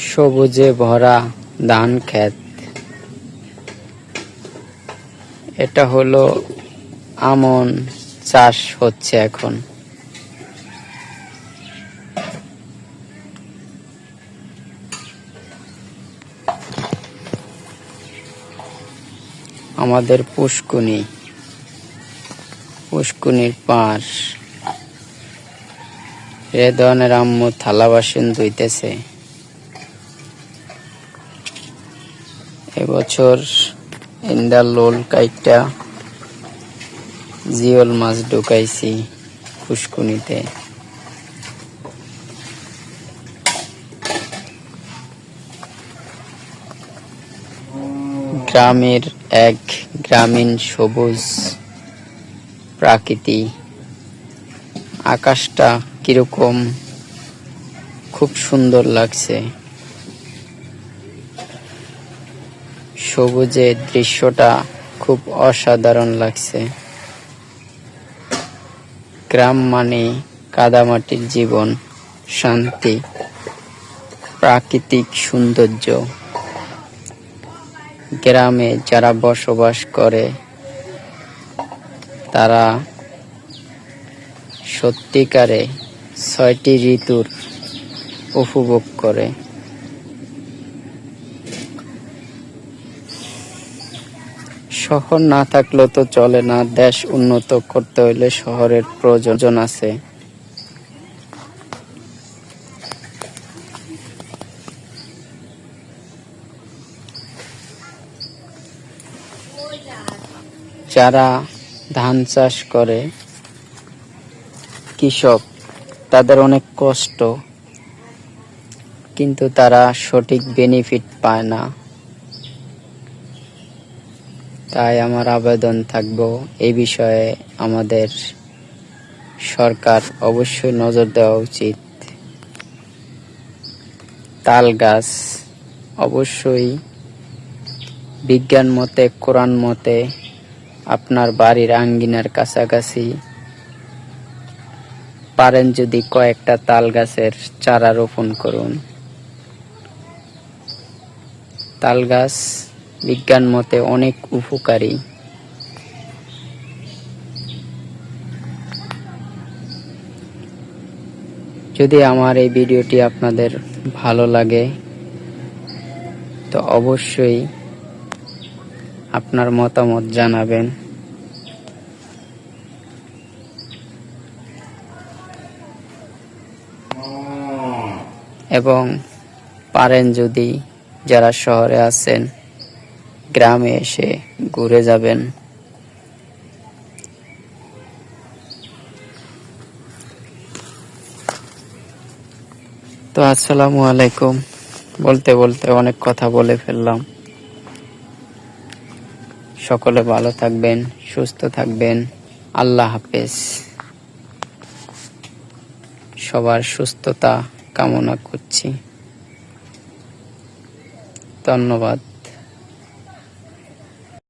সবুজে ভরা ধান ক্ষেত। এটা হলো আমন চাষ হচ্ছে এখন। আমাদের পুষ্কুনি। পুষ্কুনির পাশ। রেদনের আম্মু থালা বাসন ধুইতেছে। এবছর ইন্ডার লোল কাইটটা জিওল মাছ ঢুকাইছি পুষ্কুনিতে গ্রামের এক গ্রামীণ সবুজ প্রাকৃতি। আকাশটা কীরকম খুব সুন্দর লাগছে। সবুজের দৃশ্যটা খুব অসাধারণ লাগছে। গ্রাম মানে কাদামাটির জীবন, শান্তি, প্রাকৃতিক সৌন্দর্য। গ্রামে যারা বসবাস করে, তারা সত্যিকারে ছয়টি ঋতুর উপভোগ করে। শহর না থাকলেও তো চলে না, দেশ উন্নত করতে হইলে শহরের প্রয়োজন আছে। যারা ধান চাষ করে, কৃষক, তাদের অনেক কষ্ট, কিন্তু তারা সঠিক বেনিফিট পায় না। তাই আমার আবেদন থাকব। এই বিষয়ে আমাদের সরকার অবশ্যই নজর দেওয়া উচিত। তাল গাছ অবশ্যই বিজ্ঞান মতে, কোরআন মতে, আপনার বাড়ির আঙ্গিনার কাছাকাছি পারেন যদি কয়েকটা তাল গাছের চারা রোপণ করুন। তাল গাছ বিজ্ঞান মতে অনেক উপকারী। যদি আমার এই ভিডিওটি আপনাদের ভালো লাগে, তো অবশ্যই আপনার মতামত জানাবেন। এবং পারেন যদি যারা শহরে আছেন গ্রামে এসে ঘুরে যাবেন। তো আসসালামু আলাইকুম। বলতে বলতে অনেক কথা বলে ফেললাম। সকলে ভালো থাকবেন, সুস্থ থাকবেন। আল্লাহ হাফেজ। সবার সুস্থতা কামনা করছি। ধন্যবাদ।